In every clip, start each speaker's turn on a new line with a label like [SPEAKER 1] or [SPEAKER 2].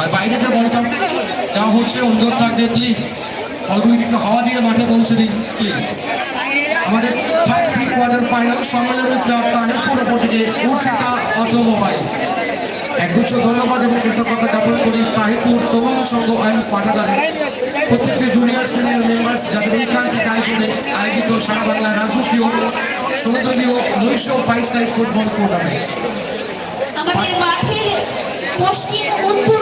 [SPEAKER 1] আর বাইরে যে বলটা দেওয়া হচ্ছে অনুরোধ থাকবে প্লিজ বলগুলি একটু হাওয়া দিয়ে মাঠে পৌঁছে দিন প্লিজ আমাদের কোয়ার্টার ফাইনাল সম্মেলনের ক্লাব তাহিরপুর ওপর থেকে উর্জিতা অটোমোবাইল। একগুচ্ছ ধন্যবাদ এবং কৃতজ্ঞতা জ্ঞাপন করি তাহিরপুর তরুণ সংঘ আইন পাঠাগারের প্রত্যেকটি জুনিয়র সিনিয়র মেম্বার্স যাদের ঐকান্তিক আয়োজনে আয়োজিত সারা বাংলার রাজকীয়, সমুদ্রীয় নৈশ ফাইভ সাইড ফুটবল টুর্নামেন্ট
[SPEAKER 2] পশ্চিম উত্তর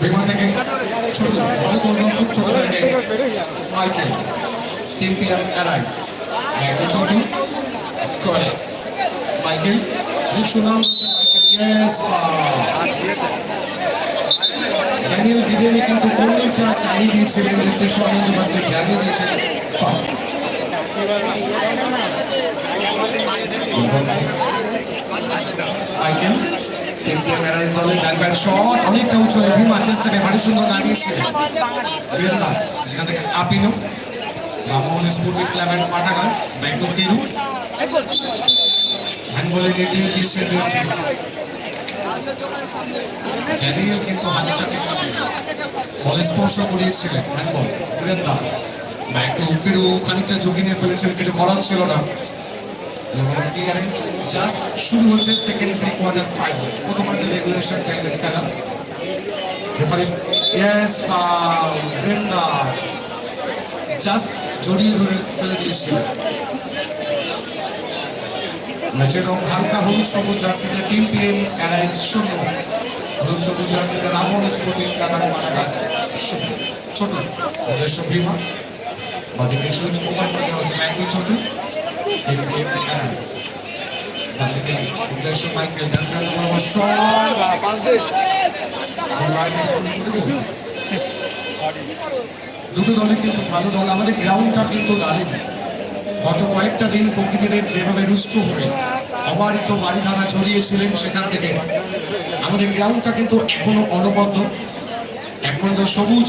[SPEAKER 1] বিমান থেকে ছোট বড় গোলরক্ষক ছোট থেকে মাইকেল চ্যাম্পিয়ন অ্যারাইস ছোট স্কোয়ারে মাইকেল খুব বাচ্চা জানিয়ে দিয়েছিলেন ফাউল মাইকেল চ্যাম্পিয়ন ডানপ্যাট শট অনেকটা উঁচু ভীমা চেষ্টাকে ভারী সুন্দর সেখান থেকে আপিনো রামমোহন স্পোর্টিং ক্লাবের পাঠাগার ব্যাঙ্গো ফিরু হ্যান্ডবলে নির্দেশ দিয়েছে কিন্তু হাত চাপে বল স্পর্শ করিয়েছিলেন হ্যান্ডবল। টু ফিরু খানিকটা ঝুঁকি নিয়ে ফেলেছিলেন কিছু করার ছিল না। ক্লিয়ারেন্স জাস্ট শুরু হচ্ছে সেকেন্ড প্রি কোয়ার্টার ফাইনাল প্রথমার্ধে রেগুলেশন টাইমের খেলা। Referee yes foul Brinda just জড়িয়ে ধরে ফেলে দিয়েছিল। ম্যাচের রং হালকা হলুদ, সবুজ জার্সিতে টিম পিএম অ্যারাইজ শূন্য। হলুদ, সবুজ জার্সিতে রামন স্পোর্টিং কাতার পানাঘাট শূন্য। ছোট উদ্দেশ্য ভীমা বাদিকে করে দেওয়া হচ্ছে ম্যাঙ্গো ছোট টিম পিএম অ্যারাইজ বাদিকে উদ্দেশ্য মাইকেল ডানকান বরাবর শট দুটো দলে কিন্তু ভালো দল। আমাদের গ্রাউন্ডটা কিন্তু দারুণ। গত কয়েকটা দিন প্রকৃতিদের যেভাবে রুষ্ট হয়ে অবারিত বাড়িধারা ছড়িয়েছিলেন সেখান থেকে, আমাদের গ্রাউন্ডটা কিন্তু এখনও অনবদ্য। এখন তো সবুজ।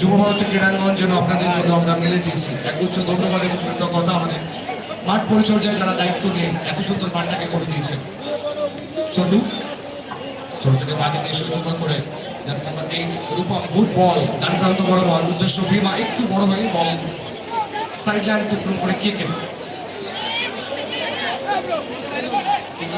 [SPEAKER 1] যুব ভারতের ক্রীড়াঙ্গন যেন আপনাদের জন্য আমরা মেলে দিয়েছি। একগুচ্ছ ধন্যবাদ এবং কৃতজ্ঞতা আমাদের মাঠ পরিচর্যায় যারা দায়িত্ব নিয়ে এত সুন্দর মাঠটাকে করে দিয়েছেন। চলু ছোট থেকে বাদে সুযোগ করে just number eight Rupam ball ডান প্রান্ত বড় বল উদ্দেশ্য ভীমা, একটু বড় হয়ে বল সাইড লাইন টুকরো করে কেকে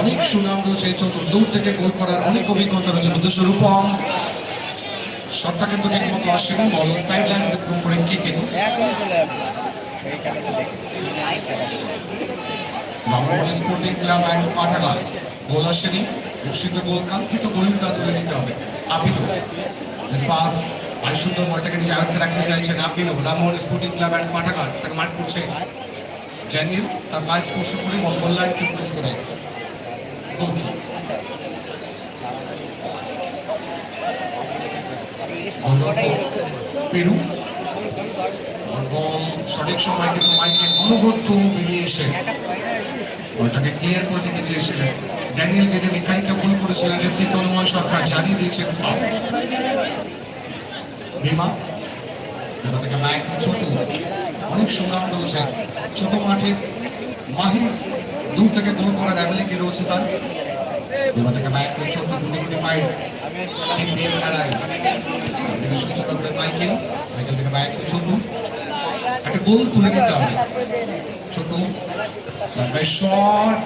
[SPEAKER 1] অনেক সুনাম রয়েছে দূর থেকে গোল করার অনেক অভিজ্ঞতা রয়েছে। নিজস্ব রূপম শটটা কিন্তু ঠিক মতো আসছে বল সাইড লাইন করে
[SPEAKER 3] খেলাটা দেখে
[SPEAKER 1] বাংলাদেশ স্পোর্টিং আসেনি। নিতে হবে। আপিনো পাস আর সুন্দর বলটাকে নিজে আয়ত্তে রাখতে চাইছেন আপিনো রামমোহন স্পোর্টিং ক্লাব অ্যান্ড পাঠাগার, তাকে মাঠ করছে। জানিয়ে তার পায়ে স্পর্শ করে বল গোল্লায় টিপ্পণ করে পেরু। সঠিক সময় কিন্তু মাইকেল অনুব্রত বেরিয়ে এসে বলটাকে ক্লিয়ার করে দিতে চেয়েছিলেন। ড্যানিয়েল বেদে মিখাইকে ভুল করেছিলেন রেফারি তন্ময় সরকার, জানিয়ে দিয়েছেন বিমা থেকে বাইক ছোট। অনেক সুনাম রয়েছে ছোট মাঠে মাহির দূর থেকে গোল করার অ্যাবিলিটি রয়েছে তার? বিমা থেকে ছোট ফাইভ ইন্ডিয়ান অ্যালায়েন্স থেকে সূচনা করে বাইক ছোট একটা গোল ছোট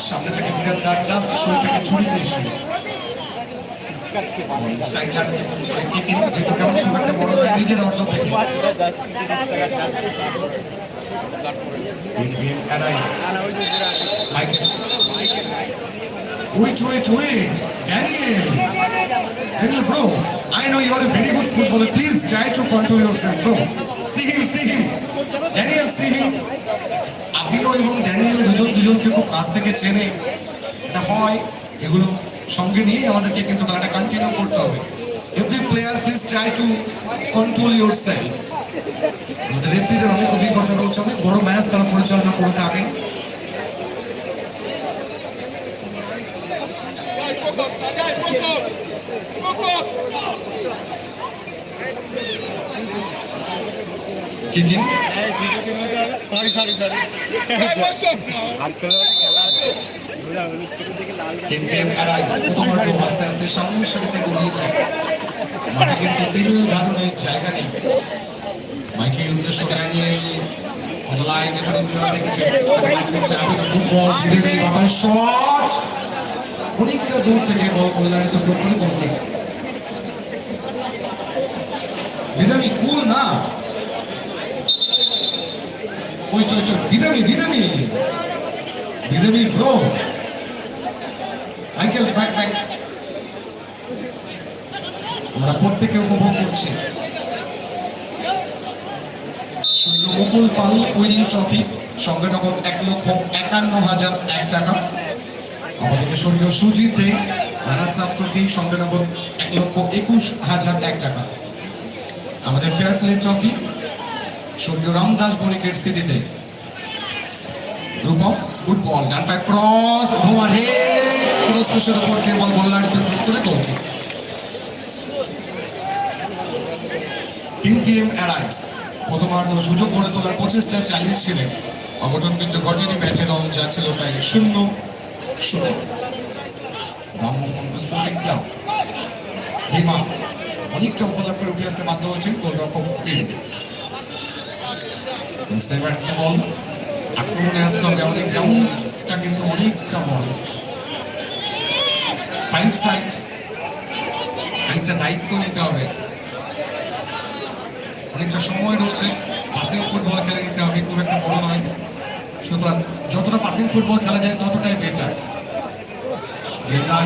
[SPEAKER 1] সামনে থেকে বিরাট জাস্ট শরীর থেকে ছুরি দিয়েছিল Wait, wait, wait. Daniel. Daniel, bro. I know you're a very good footballer. Please try to control yourself, bro. See him, see him. Daniel, see him. আপিনো এবং ড্যানিয়েল দুজন দুজনকে খুব কাছ থেকে চেনে এটা হয় এগুলো সঙ্গে নিয়ে আমাদেরকে কিন্তু খেলাটা কন্টিনিউ করতে হবে every player please try to control yourself রেফারিদের অনেক অভিজ্ঞতা রয়েছে অনেক বড় ম্যাচ তারা পরিচালনা করে থাকেন
[SPEAKER 3] সরি
[SPEAKER 1] বাবার শট। অনেকটা দূর থেকে বল কল্যাণিত প্রকৃতি করতে না। ওই, চল চল, বিদামি বিদামি। বিদামি ফ্লো আমরা প্রত্যেকে উপভোগ করছি। মুকুল পাল উইনিং ট্রফি সঙ্গে নগদ এক লক্ষ একান্ন হাজার এক টাকা। আমাদেরকে স্বর্গীয় সুজিত ট্রফি সঙ্গে নগদ এক লক্ষ একুশ হাজার এক টাকা। আমাদের ফেয়ার প্লে ট্রফি স্বর্গীয় রামদাস বণিকের স্মৃতিতে। রূপক গুড বল ডান ক্রস ভোমার হেড বল লাইনে তুলে করে গোল তিন পিএম অ্যারাইস প্রথমার্ধ সুযোগ গড়ে তোলার প্রচেষ্টা চালিয়েছিলেন অঘটন কিন্তু ঘটেনি ম্যাচের রং যা ছিল তাই শূন্য শূন্য হিমা অনেকটা উপলাভ করে উঠে আসতে বাধ্য হয়েছেন গোলরক্ষক আক্রমণে আসতে হবে আমাদের গ্রাউন্ডটা কিন্তু অনেকটা বড়। ফাইভ সাইড একটা দায়িত্ব নিতে হবে। অনেকটা সময় রয়েছে। পাসিং ফুটবল খেলে নিতে হবে, খুব একটা বড় নয়। সুতরাং যতটা পাসিং ফুটবল খেলা যায়, ততটাই better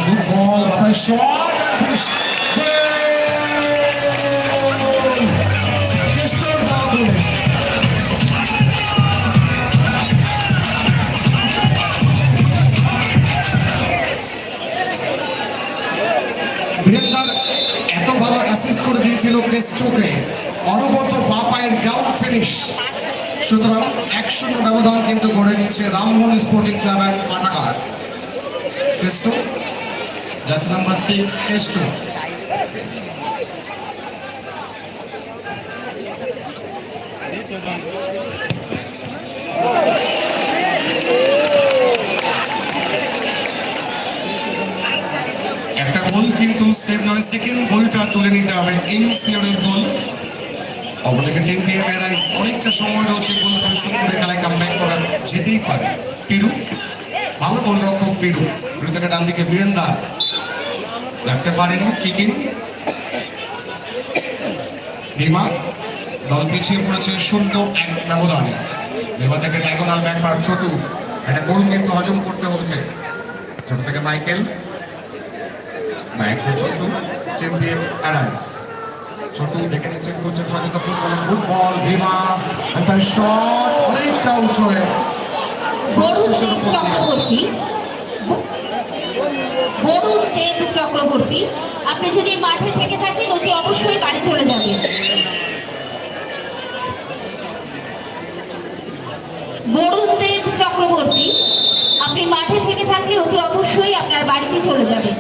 [SPEAKER 1] good ball shot assist করে দিয়েছিল কেস্টোকে অনবত বা পায়ের গ্রাউন্ড ফিনিশ সুতরাং এক শূন্য ব্যবধান কিন্তু গড়ে নিচ্ছে রামমোহন স্পোর্টিং ক্লাব অ্যান্ড পাঠাগার Kesto jersey number six Kesto একটা গোল কিন্তু সেভ নয় সেকেন্ড গোলটা তুলে নিতে হবে। ইনসিওরের গোল অপরদিকে টিম পিএম এরাইজ অনেকটা সময় রয়েছে গোল পরিশোধ করে খেলায় কামব্যাক করা যেতেই পারে। পিরু ভালো গোলরক্ষক পিরু পিরু থেকে ডান দিকে বীরেন্দা। রাখতে পারেন কিকিন। রিমা। দল পিছিয়ে পড়েছে শূন্য এক ব্যবধানে। রিমা থেকে ডায়গোনাল ব্যাকবার ছোট। একটা গোল কিন্তু হজম করতে হচ্ছে। ছোট থেকে মাইকেল। ছোট চ্যাম্পিয়ন ছোট দেখে নিচ্ছেন কোচের সঙ্গে ফুটবল ফুটবল ভীমা একটা শট অনেকটা উঁচু হয়ে
[SPEAKER 2] চক্রবর্তী। বরুণ দেব চক্রবর্তী। আপনি যদি মাঠে থেকে থাকেন অতি অবশ্যই বাড়ি চলে যাবেন। বরুণ দেব চক্রবর্তী আপনি মাঠে থেকে থাকলে অতি অবশ্যই আপনার বাড়িতে চলে যাবেন।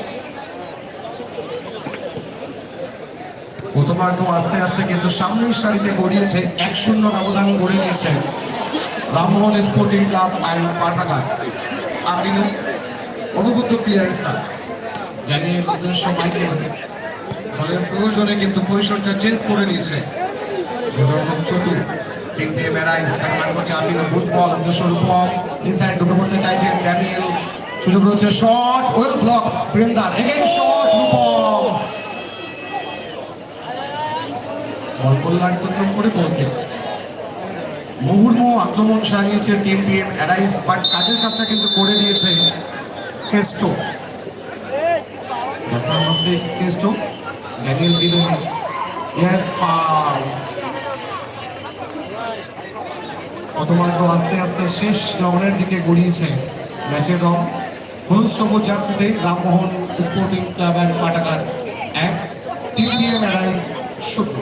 [SPEAKER 1] প্রথমার্ধ আস্তে আস্তে কিন্তু সামনের সারিতে গড়িয়েছে এক শূন্য ব্যবধান গড়ে নিয়েছে রামমোহন স্পোর্টিং ক্লাব পাঠাগার। আপনি অনুভূত ক্লিয়ারেন্স না জানিয়ে উদ্দেশ্য মাইকেল দলের প্রয়োজনে কিন্তু পরিসরটা চেঞ্জ করে নিয়েছে। গোলরক্ষক ছোটু টিম দিয়ে ম্যারাইজ তাকে মান করছে আমিন ফুটবল রূপক ইনসাইড ঢুকে পড়তে চাইছেন ড্যানিয়েল সুযোগ রয়েছে শট ওয়েল ব্লক বৃন্দার এগেন শট রূপক করে আক্রমণ সারিয়েছে অ্যারাইজ বাট কাজের কাজটা কিন্তু করে দিয়েছে আস্তে আস্তে শেষ রাউন্ডের দিকে গড়িয়েছে ম্যাচের রং। হলুদ সবুজ জার্সিতে রামমোহন স্পোর্টিং ক্লাব অ্যান্ড পাটাকার এক টিভিএম অ্যারাইজ শুক্র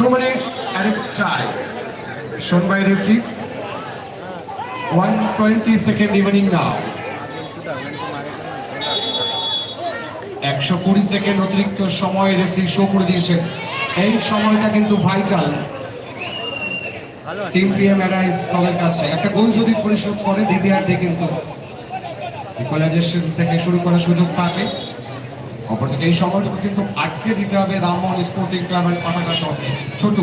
[SPEAKER 1] two minutes and a try. Shown by referees. 120 second evening now. 120 second অতিরিক্ত সময় রেফারি শো করে দিয়েছে এই সময়টা কিন্তু ভাইটাল টিম পিএম অ্যারাইজ দলের কাছে একটা গোল যদি পরিশোধ করে, দ্বিতীয়ার্ধে কিন্তু ইকুয়ালাইজেশন থেকে শুরু করার সুযোগ পাবে অপরদিকে এই সময়টুকু কিন্তু আটকে দিতে হবে রামমোহন স্পোর্টিং ক্লাবের দলকে ছোট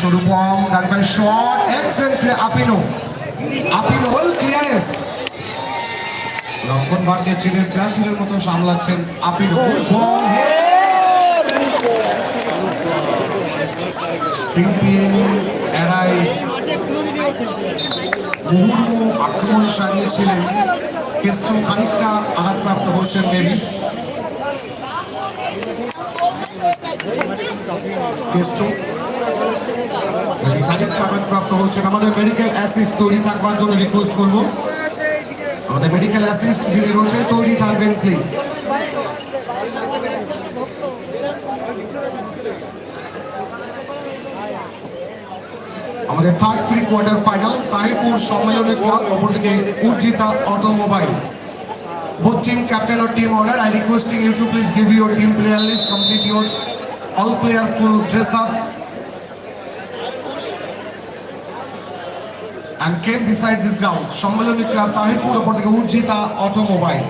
[SPEAKER 1] স্বরূপম ডানবাই শট আপিনো। আপিনো ক্লিয়ারেন্স। চীনের ফ্রান্সের মতো সামলাচ্ছেন আপিনো। বল টিপিএম অ্যারাইস মুহুর্মু আক্রমণ সারিয়েছিলেন কেস্টো খানিকটা আঘাতপ্রাপ্ত হচ্ছেন দেবী কেস্টো খানিকটা আঘাতপ্রাপ্ত হচ্ছেন। আমাদের মেডিকেল অ্যাসিস্ট তৈরি থাকবার জন্য রিকোয়েস্ট করব। আমাদের মেডিকেল অ্যাসিস্ট যিনি রয়েছেন তৈরি থাকবেন প্লিজ আমাদের third pre quarter final Tahirpur সম্মেলনের ক্লাব অপরদিকে Urjita automobile Both team captain or team order, I requesting you to give your team player list, complete all player full dress up. And came beside this ground, Sammilani club Tahirpur থেকে Urjita automobile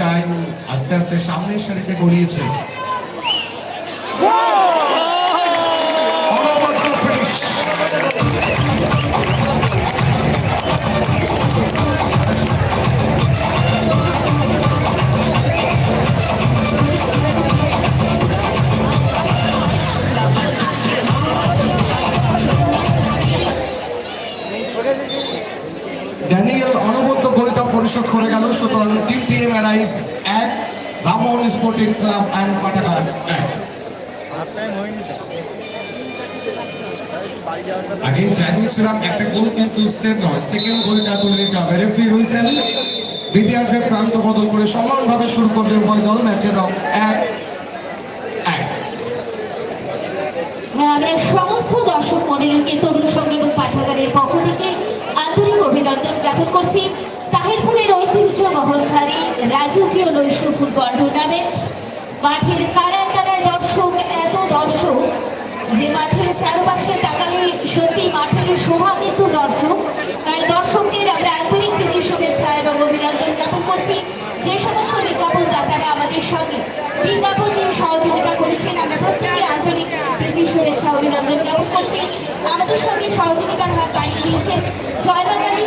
[SPEAKER 1] time, আস্তে আস্তে সামনের সারিতে গড়িয়েছে Daniel অনবদ্য গোলটা পরিশোধ করে গেল, সুতরাং টিম পিএম অ্যারাইজ এক রামন স্পোর্টিং ক্লাব অ্যান্ড পাটাকার আগে জানিয়েছিলাম একটা গোল কিন্তু সেভ নয়। সেকেন্ড গোলটা তুলে নিতে হবে, রেফারি হুইসেল দ্বিতীয়ার্ধে প্রান্ত বদল করে সমানভাবে শুরু করবে উভয় দল, ম্যাচের রং এক
[SPEAKER 2] আমরা সমস্ত দর্শক তরুণ সঙ্গ এবং পাঠাগারের পক্ষ থেকে আন্তরিক জ্ঞাপন করছি তাহিরপুরের ঐতিহ্য বহনকারী রাজকীয় নৈশ ফুটবল টুর্নামেন্ট মাঠের কারায় কারায় দর্শক, এত দর্শক যে মাঠের চারপাশে তাকালে সত্যি মাঠের শোভা কিন্তু দর্শক। তাই দর্শকদের আমরা আন্তরিক প্রীতি শুভেচ্ছা এবং অভিনন্দন জ্ঞাপন করছি। যে সমস্ত বিজ্ঞাপন দাতারা আমাদের সঙ্গে বিজ্ঞাপন দিয়ে সহযোগিতা করেছেন, আমরা প্রত্যেকে আন্তরিক প্রীতি শুভেচ্ছা, অভিনন্দন জ্ঞাপন করছি। আমাদের সঙ্গে সহযোগিতার হাত বাড়িয়ে দিয়েছেন জয়বাঙ্গালী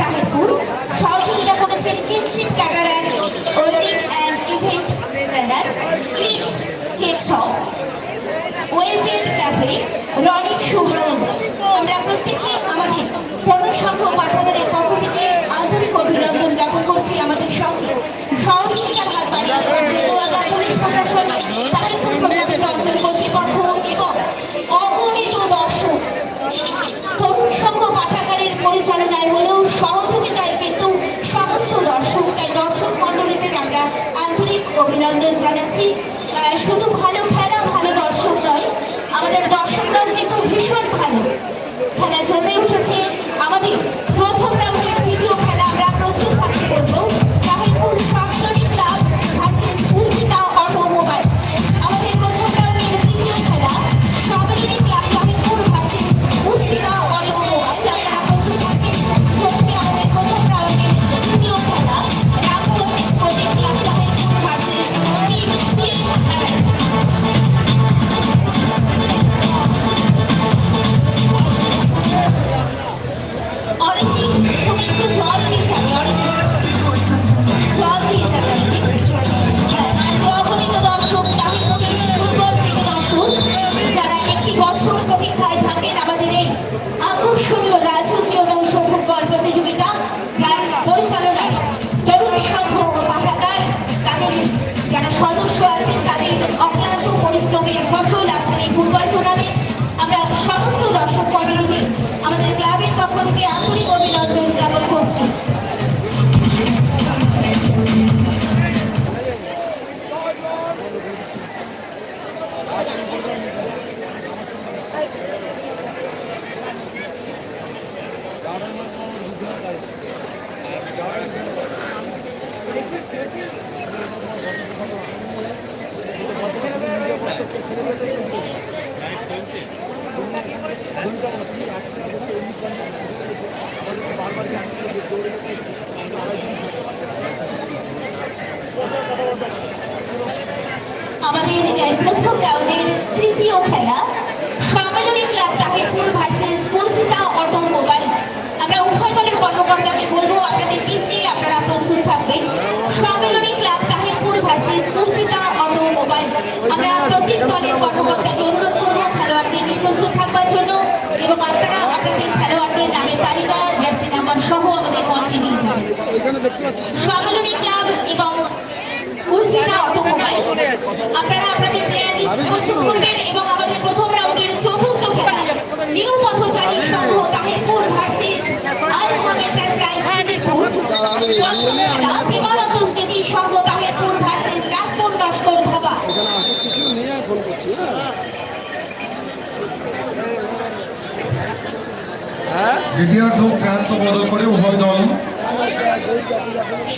[SPEAKER 2] তাহিরপুর সহযোগিতা করেছেন kinship and wedding and event planner clips cake shop welfare cafe, Rony সুব্রোজ আমরা প্রত্যেকে আমাদের জনসংঘ পাঠাগারের পক্ষ থেকে আন্তরিক অভিনন্দন জ্ঞাপন করছি আমাদের সঙ্গে। সহযোগিতার অভিনন্দন জানাচ্ছি। শুধু ভালো খেলা ভালো দর্শক নয় আমাদের দর্শকরাও করবেন এবং আমাদের প্রথম রাউন্ডের চতুর্থ খেলা। নিউ পথচারী সংঘ তাহিরপুর ভার্সেস আলহাম এন্টারপ্রাইজ তাহিরপুর পঞ্চম খেলা বিমানত স্মৃতি সংঘ তাহিরপুর ভার্সেস রাজপুর লস্কর ধাবা।
[SPEAKER 1] দ্বিতীয়ার্ধ প্রান্ত বদল করে উভয় দল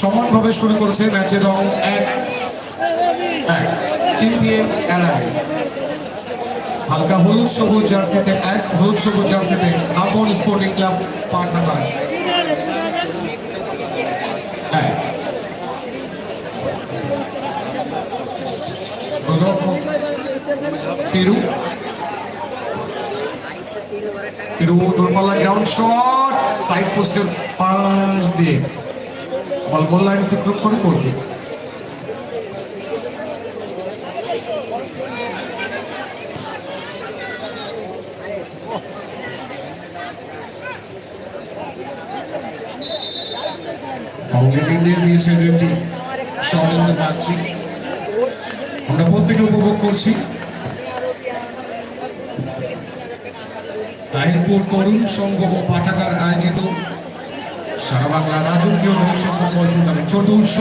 [SPEAKER 1] সমানভাবে শুরু করেছে ম্যাচের রং এক। টিপিএম অ্যালায়েন্স হালকা হলুদ সবুজ জার্সিতে এক, হলুদ সবুজ জার্সিতে আপন স্পোর্টিং ক্লাব এক প্রদর্শক পেরু। পেরু গ্রাউন্ড সাইড পোস্টের পাশ দিয়ে। বল গোল লাইন অতিক্রম করে করবে ফাউন্ডেটিং দিয়ে দিয়েছে রেফরি সবাই পাচ্ছি আমরা প্রত্যেকে উপভোগ করছি তাহিরপুর তরুণ সংঘ ও পাঠাগার আয়োজিত সারা বাংলা রাজকীয় নৈশ চতুর্থ।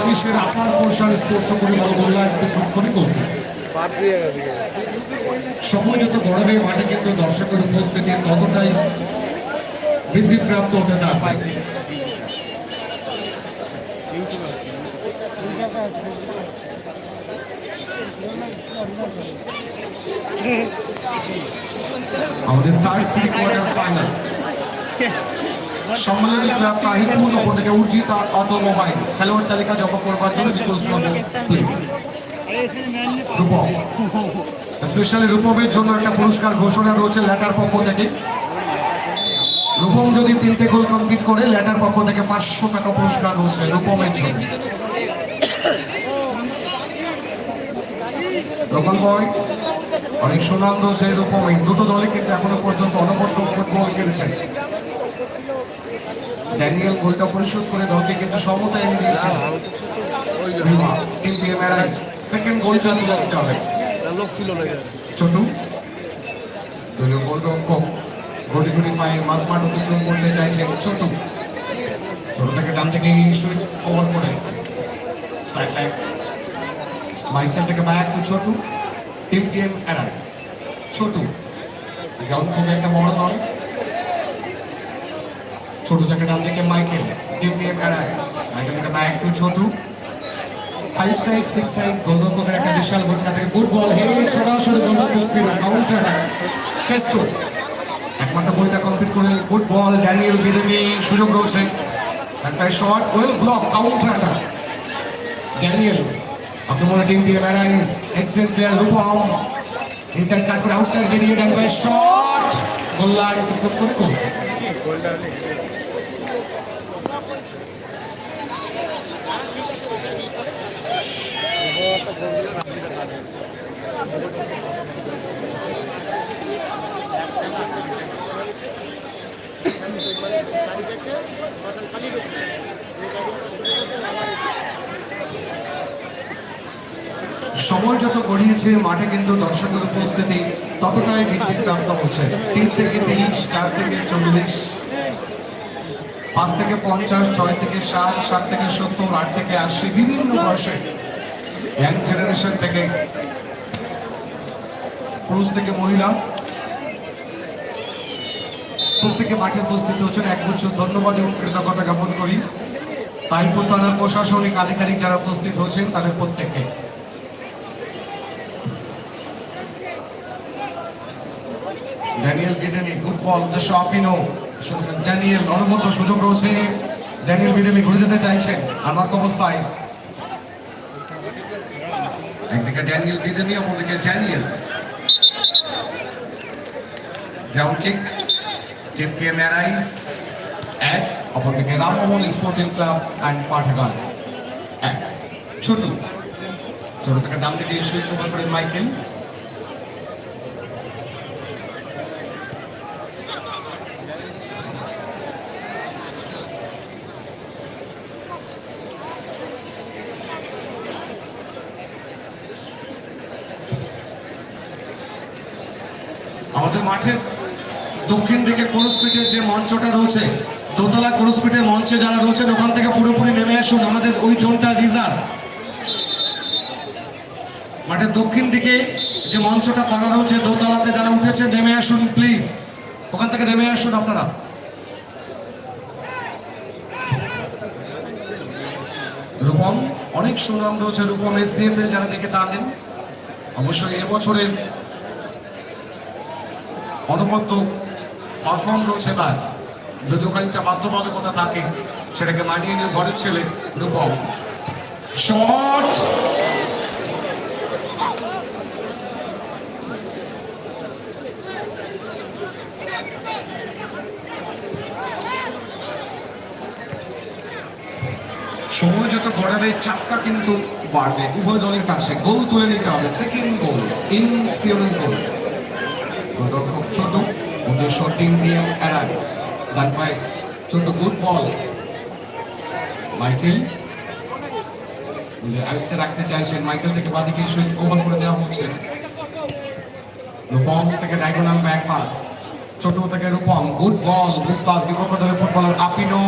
[SPEAKER 1] শীর্ষের আপার পোর্শন স্পর্শ করে বড় গোল্লায়িত করে করবে সময় যত গড়াবে, মাঠে কিন্তু দর্শকের উপস্থিতি ততটাই বৃদ্ধিপ্রাপ্ত হতে না পায় আমাদের pre quarter final Sammilani club Tahirpur ওপর থেকে উর্জিত অটোমোবাইল। খেলোয়াড় তালিকা জমা করবার জন্য রিকোয়েস্ট করব প্লিজ রূপম। স্পেশালি রূপমের জন্য একটা পুরস্কার ঘোষণা রয়েছে ল্যাটার পক্ষ থেকে। রূপম যদি তিনটে গোল কমপ্লিট করে ল্যাটার পক্ষ থেকে পাঁচশো টাকা পুরস্কার রয়েছে রূপমের জন্য। লোকাল বয়, অনেক সুনাম রয়েছে এই দুটো দলে কিন্তু এখনও পর্যন্ত অনবদ্য ফুটবল খেলেছে। ড্যানিয়েল গোলটা পরিশোধ করে দলকে কিন্তু সমতা এনে দিয়েছে। টিম দিয়ে সেকেন্ড গোলটা তুলে দিতে হবে।
[SPEAKER 3] লোক ছিল না
[SPEAKER 1] ছোটু। দলীয় গোলরক্ষক গুটি গুটি পায়ে মাঝ মাঠ অতিক্রম করতে চাইছে ছোটু। ছোট থেকে ডান থেকে সুইচ ওভার করে। সাইড লাইন মাইকেল থেকে back to Chhotu. Team game arise Chhotu. Ground খুব একটা বড় নয় ছোট থেকে ডান থেকে Michael team game arise Michael থেকে back to Chhotu. Five side six side গোলরক্ষকের একটা বিশাল ঘটনা থেকে গুড বল হেড সরাসরি গোলরক্ষক একমাত্র বইটা কমপ্লিট করে গুড ড্যানিয়েল বিলেমি সুযোগ রয়েছে। একটা shot well block counter attack Daniel আক্রমণের টিম দিয়ে ম্যারাইজ Excel player Rupam inside cut করে আউটসাইড বেরিয়ে গোল। সময় যত গড়িয়েছে, মাঠে কিন্তু দর্শকের উপস্থিতি ততটাই বৃদ্ধি প্রাপ্ত হচ্ছে। তিন থেকে তিরিশ, চার থেকে চল্লিশ, পাঁচ থেকে পঞ্চাশ, ছয় থেকে ষাট, সাত থেকে সত্তর, আট থেকে আশি, বিভিন্ন বয়সে ইয়াং জেনারেশন থেকে পুরুষ থেকে মহিলা প্রত্যেকে মাঠে উপস্থিত হচ্ছেন এক একগুচ্ছ ধন্যবাদ এবং কৃতজ্ঞতা জ্ঞাপন করি। তাইপুর থানার প্রশাসনিক আধিকারিক যারা উপস্থিত হচ্ছেন তাদের প্রত্যেককে। ড্যানিয়েল বিদেমি গুড বল উদ্দেশ্য আপিনো ড্যানিয়েল, অনবদ্য সুযোগ রয়েছে। ড্যানিয়েল ঘুরে যেতে চাইছেন। আমার অবস্থায়। একদিকে ড্যানিয়েল বিদেমি অপরদিকে ড্যানিয়েল। গ্রাউন্ড কিক টিম কে ম্যারাইস এক অপরদিকে রামমোহন স্পোর্টিং ক্লাব অ্যান্ড পাঠাগার এক ছোট ছোট থেকে ডান দিকে সুইচ ওভার করেন মাইকেল আমাদের মাঠের দক্ষিণ দিকে কোরসপিটের যে মঞ্চটা রয়েছে, দোতলা কোরসপিটের মঞ্চে যারা রয়েছেন, ওখান থেকে পুরোপুরি নেমে আসুন আমাদের ওই জোনটা রিজার্ভ। মাঠের দক্ষিণ দিকে যে মঞ্চটা করা রয়েছে, দোতলাতে যারা উঠেছে, নেমে আসুন প্লিজ। ওখান থেকে নেমে আসুন আপনারা। রূপম, অনেক সুনাম রয়েছে রূপম এস এসিএফএল যারা দেখে থাকেন অবশ্যই এবছরের অনবদ্য পারফর্ম রয়েছে তার। যদিও খানিকটা বাধ্যবাধকতা থাকে, সেটাকে মানিয়ে নিয়ে ঘরের ছেলে রূপম শট সময় যত গড়াবে, চাপটা কিন্তু বাড়বে। উভয় দলের কাছে গোল তুলে নিতে হবে। Second goal in serious goal উদ্দেশ্য টিম নিয়ম অ্যারাইস ডান পায়ে ছোট গুড বল মাইকেল আরেকটা রাখতে চাইছেন। মাইকেল থেকে বাদিকে সুইচ ওভার করে দেওয়া হচ্ছে। রূপম থেকে ডায়াগোনাল ব্যাক পাস ছোট থেকে Rupam. Good ball this pass বিপক্ষ দলের ফুটবলার আপিনো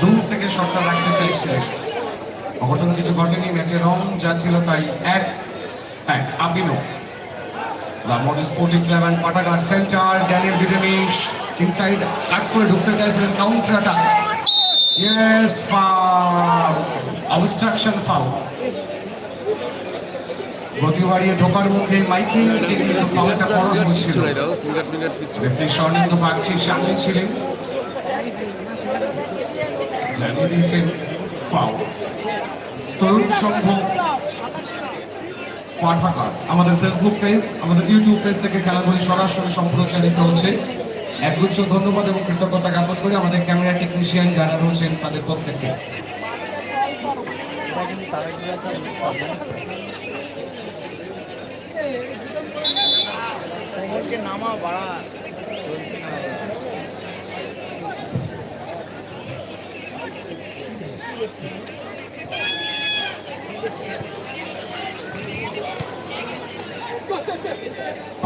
[SPEAKER 1] দূর থেকে শটটা রাখতে চাইছে। অঘটন কিছু ঘটেনি। ম্যাচে রং যা ছিল তাই এক আপিনো রামন স্পোর্টিং ক্লাব অ্যান্ড পাটাঘাট সেন্টার ড্যানিয়েল বিদেমিশ ইনসাইড কাট করে ঢুকতে চাইছিলেন counter attack yes foul obstruction foul গতি বাড়িয়ে ঢোকার মুখে মাইকেল ফাউলটা পরত হচ্ছিল রেফারি স্বর্ণিন্দ বাগচির সামনে ছিলেন। জানিয়ে দিয়েছেন ফাউল তরুণ সংঘ পাঠাগার আমাদের ফেসবুক পেজ আমাদের ইউটিউব পেজ থেকে খেলাগুলি সরাসরি সম্প্রচারিত হচ্ছে। একগুচ্ছ ধন্যবাদ এবং কৃতজ্ঞতা জ্ঞাপন করে আমাদের ক্যামেরা টেকনিশিয়ান যারা রয়েছেন তাদের প্রত্যেককে।
[SPEAKER 3] নামা বাড়া।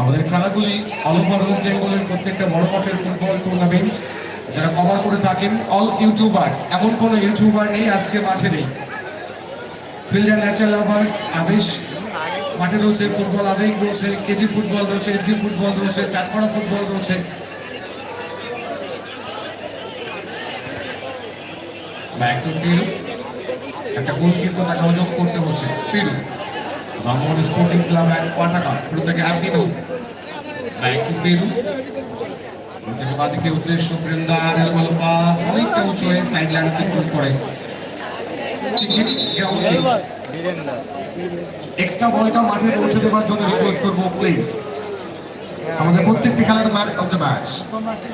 [SPEAKER 1] আমাদের খেলাগুলি অল ওভার ওয়েস্ট বেঙ্গলের প্রত্যেকটা বড় মাঠের ফুটবল টুর্নামেন্ট যারা কভার করে থাকেন অল ইউটিউবার্স এমন কোনো ইউটিউবার নেই, আজকে মাঠে নেই। ফিল্ডার ন্যাচারাল লাভার্স আবেশ। মাঠে রয়েছে ফুটবল আবেগ, রয়েছে কেজি ফুটবল, রয়েছে এজি ফুটবল, রয়েছে চারপাড়া ফুটবল, রয়েছে একটা গোল কিন্তু তাকে অযোগ করতে হচ্ছে। Piru Rammohan sporting club and পাঠাকা পুরো থেকে অ্যাপিনো ব্যাক টু পেরু বাদিকে উদ্দেশ্য বৃন্দার এলোমেলো পাস অনেকটা উঁচু হয়ে সাইড লাইন কন্ট্রোল করে এক্সট্রা বলটা মাঠে পৌঁছে দেওয়ার জন্য রিকোয়েস্ট করব প্লিজ আমাদের প্রত্যেকটি খেলার man of the match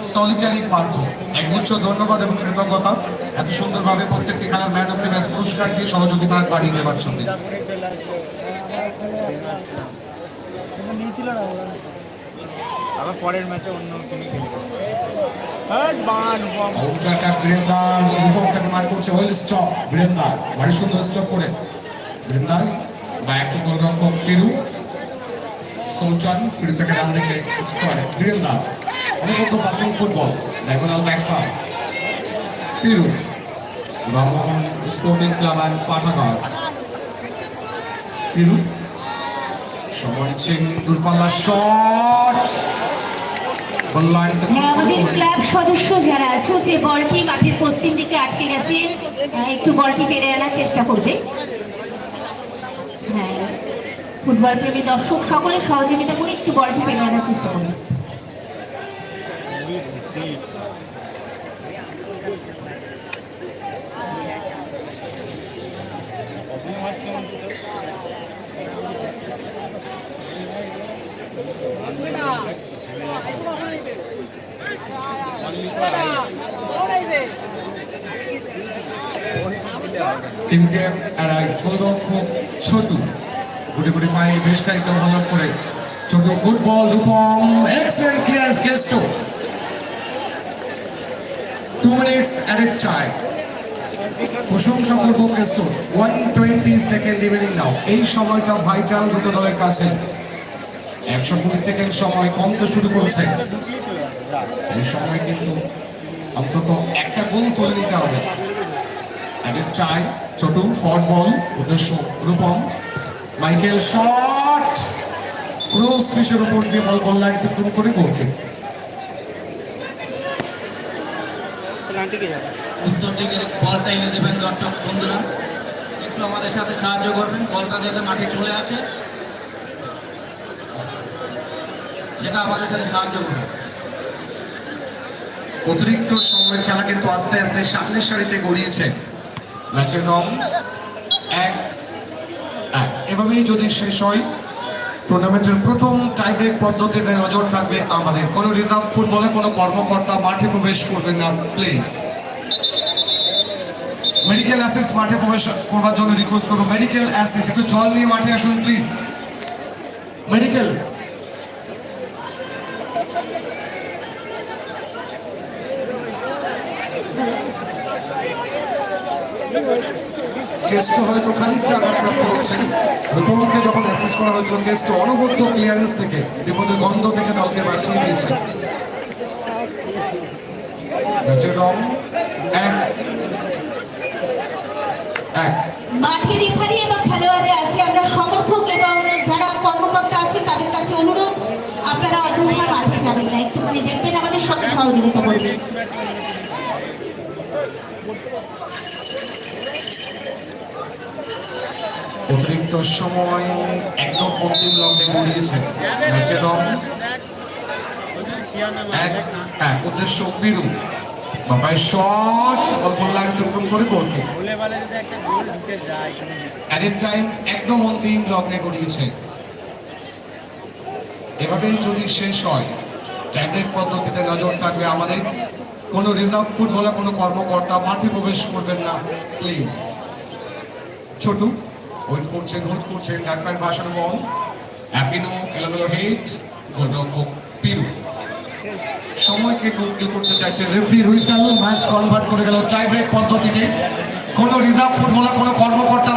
[SPEAKER 1] solitary Partha একগুচ্ছ ধন্যবাদ এবং কৃতজ্ঞতা এত সুন্দরভাবে প্রত্যেকটি খেলার ম্যান অফ দ্য ম্যাচ পুরস্কার দিয়ে সহযোগিতা বাড়িয়ে দেওয়ার জন্য
[SPEAKER 3] নিয়েছিল না আবার পরের ম্যাচে অন্য তুমি খেলবে। হ্যাঁ বান
[SPEAKER 1] বৃন্দার উপর থেকে মার করছে ওয়েল স্টপ বৃন্দার ভারী সুন্দর স্টপ করে। বৃন্দার ব্যাক টু গোলরক্ষক পিরু। সুলতান পিরু থেকে ডান দিকে স্কোয়ার গ্রিলদা অনেকক্ষণ passing football diagonal back pass. Piru. Rammohan sporting club and পাঠাগার। পিরু। সময় সিং দূরপাল্লা শট।
[SPEAKER 2] হ্যাঁ আমাদের ক্লাব সদস্য যারা আছে যে বলটি মাঠের পশ্চিম দিকে আটকে গেছে একটু বলটি পেরে আনার চেষ্টা করবে। হ্যাঁ ফুটবল প্রেমী দর্শক সকলের সহযোগিতা করে একটু বলটি পেরে আনার চেষ্টা করবে।
[SPEAKER 1] টিম গেম অ্যারাইজ ছোটু গুটি গুটি পায়ে বেশ খানিকটা ওভারলাপ করে ছোট good ball Rupam excellent clearance গেস্টো two minutes added time প্রশংসা করব গেস্টো one twenty second evening now এই সময়টা ভাইটাল দুটো দলের কাছে। একশো কুড়ি সেকেন্ড সময় কমতে শুরু করেছে। এই সময় কিন্তু অন্তত একটা গোল তুলে নিতে হবে। অ্যাডেড টাইম ছোট শর্ট বল উদ্দেশ্য রূপম। Michael shot! ক্রস ফিশের উপর দিয়ে বল গোল লাইন থেকে করে গোলকে।
[SPEAKER 4] উত্তর দিকের বলটা এনে দেবেন দর্শক বন্ধুরা। একটু আমাদের সাথে সাহায্য করবেন বলটা যাতে মাঠে চলে আসে। সেটা আমাদের সাথে সাহায্য করবে।
[SPEAKER 1] অতিরিক্ত সময়ের খেলা কিন্তু আস্তে আস্তে সামনের সারিতে গড়িয়েছে। ম্যাচের রং এক এক। এভাবেই যদি শেষ হয়, টুর্নামেন্টের প্রথম টাইব্রেক পদ্ধতিতে নজর থাকবে আমাদের। কোনো রিজার্ভ ফুটবলে কোনো কর্মকর্তা মাঠে প্রবেশ করবেন না প্লিজ মেডিকেল অ্যাসিস্ট মাঠে প্রবেশ করবার জন্য রিকোয়েস্ট করব। মেডিকেল অ্যাসিস্ট একটু জল নিয়ে মাঠে আসুন প্লিজ মেডিকেল কেষ্ট হয়তো খানিকটা আঘাতপ্রাপ্ত হচ্ছেন। রূপমকে যখন অ্যাসেস করা থেকে বিপদের গন্ধ থেকে দলকে বাঁচিয়ে
[SPEAKER 2] মাঠে রেফারি এবং খেলোয়াড়রা আছে আমরা, সমর্থক এবং যারা কর্মকর্তা আছে, তাদের কাছে অনুরোধ, আপনারা অযথা মাঠে যাবেন আমাদের সঙ্গে সহযোগিতা করবেন।
[SPEAKER 1] অতিরিক্ত সময় একদম লগ্নে এক উদ্দেশ্য করে অ্যাট টাইম একদম লগ্নে এভাবেই যদি শেষ হয় পদ্ধতিতে নজর থাকবে আমাদের। কোনো রিজার্ভ ফুটবলে কোনো কর্মকর্তা মাঠে প্রবেশ করবেন না, প্লিজ। ছোটু। ওয়েট করছেন হোল্ড করছেন ডাক্তার ভাষণ বল অ্যাপিনো এলোমেলো হেড গোলরক্ষক পিরু সময়কে গুগল করতে চাইছে রেফারি হুইসেল ম্যাচ কনভার্ট করে গেল টাই ব্রেক পদ্ধতিতে। কোনো রিজার্ভ ফুটবলার কোনো কর্মকর্তা